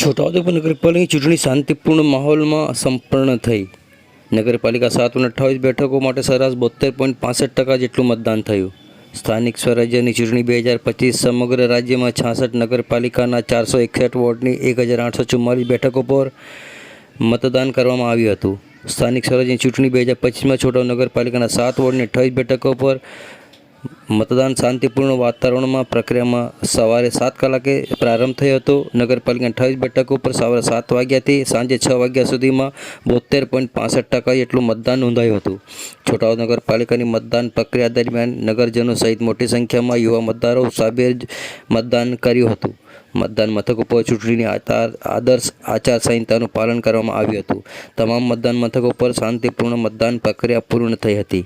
છોટાઉદેપુર નગરપાલિકાની ચૂંટણી શાંતિપૂર્ણ માહોલમાં સંપન્ન થઈ. નગરપાલિકા સાત અને અઠ્ઠાવીસ બેઠકો માટે સરેરાશ બોતેર પોઈન્ટ પાસઠ ટકા જેટલું મતદાન થયું. સ્થાનિક સ્વરાજ્યની ચૂંટણી બે હજાર પચીસ સમગ્ર રાજ્યમાં છાસઠ, નગરપાલિકાના ચારસો એકસઠ વોર્ડની એક હજાર આઠસો ચુમ્માલીસ બેઠકો પર મતદાન કરવામાં આવ્યું હતું. સ્થાનિક સ્વરાજ્યની ચૂંટણી બે હજાર પચીસમાં છોટા નગરપાલિકાના સાત વોર્ડની અઠ્ઠાવીસ બેઠકો પર મતદાન શાંતિપૂર્ણ વાતાવરણમાં પ્રક્રિયામાં સવારે સાત કલાકે પ્રારંભ થયો હતો. નગરપાલિકા અઠ્ઠાવીસ બેઠકો ઉપર સવારે સાત વાગ્યાથી સાંજે છ વાગ્યા સુધીમાં બોતેર પોઈન્ટ પાસઠ ટકા એટલું મતદાન નોંધાયું હતું. છોટાઉદ નગરપાલિકાની મતદાન પ્રક્રિયા દરમિયાન નગરજનો સહિત મોટી સંખ્યામાં યુવા મતદારો ઉત્સાહભેર મતદાન કર્યું હતું. મતદાન મથકો પર ચૂંટણીની આદર્શ આચારસંહિતાનું પાલન કરવામાં આવ્યું હતું. તમામ મતદાન મથકો પર શાંતિપૂર્ણ મતદાન પ્રક્રિયા પૂર્ણ થઈ હતી.